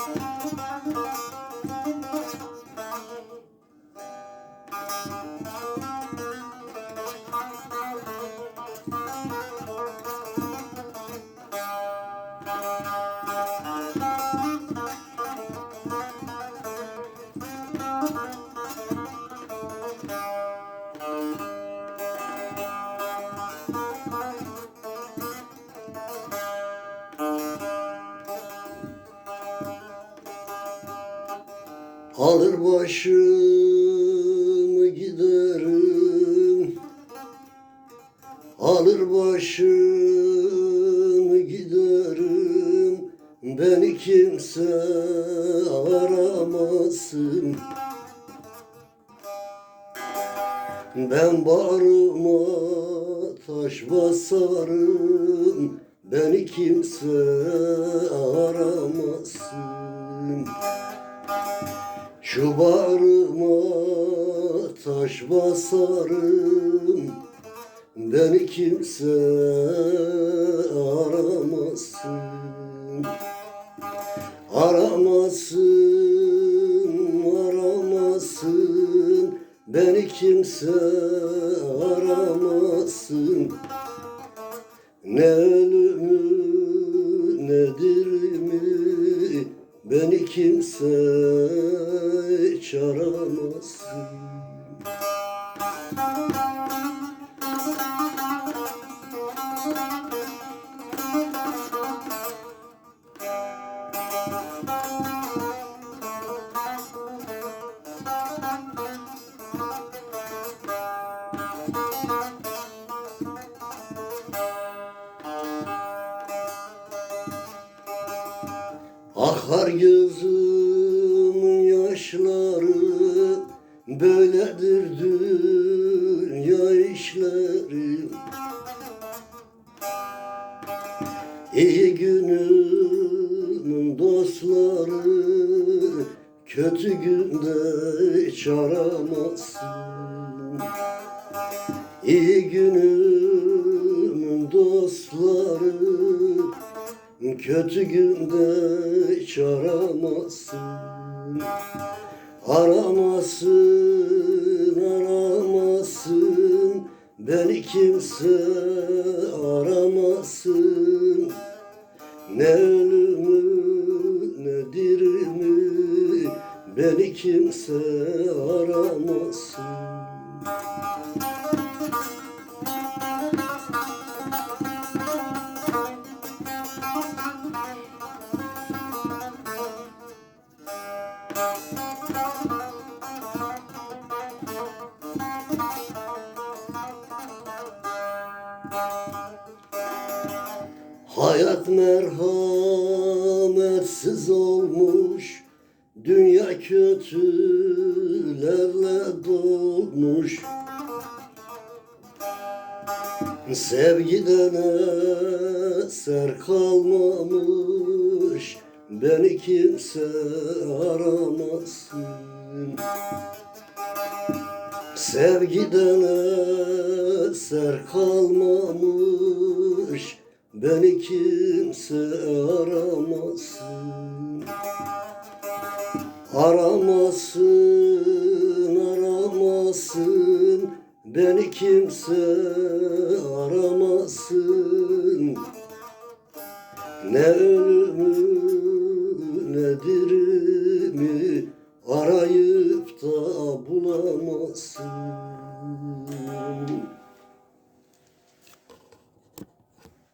Música Alır başımı giderim. Alır başımı giderim. Beni kimse aramasın. Ben bağrıma taş basarım. Beni kimse şu bağrıma taş basarım Beni kimse aramasın. Aramasın, aramasın Beni kimse aramasın. Ne ölümü ne dirimi Beni kimse hiç Akar gözümün Böyledir dünya işleri. İyi günümün dostları Kötü günde hiç aramasın. İyi günümün dostları Kötü günde hiç aramasın Aramasın, aramasın. Beni kimse aramasın. Ne ölümü ne dirimi Beni kimse aramasın Hayat merhametsiz olmuş Dünya kötülerle dolmuş. Sevgiden eser kalmamış Beni kimse aramasın. Sevgiden eser kalmamış Beni kimse aramasın. Aramasın, aramasın. Beni kimse aramasın. Ne ölümü ne dirimi Arayıp da bulamazsın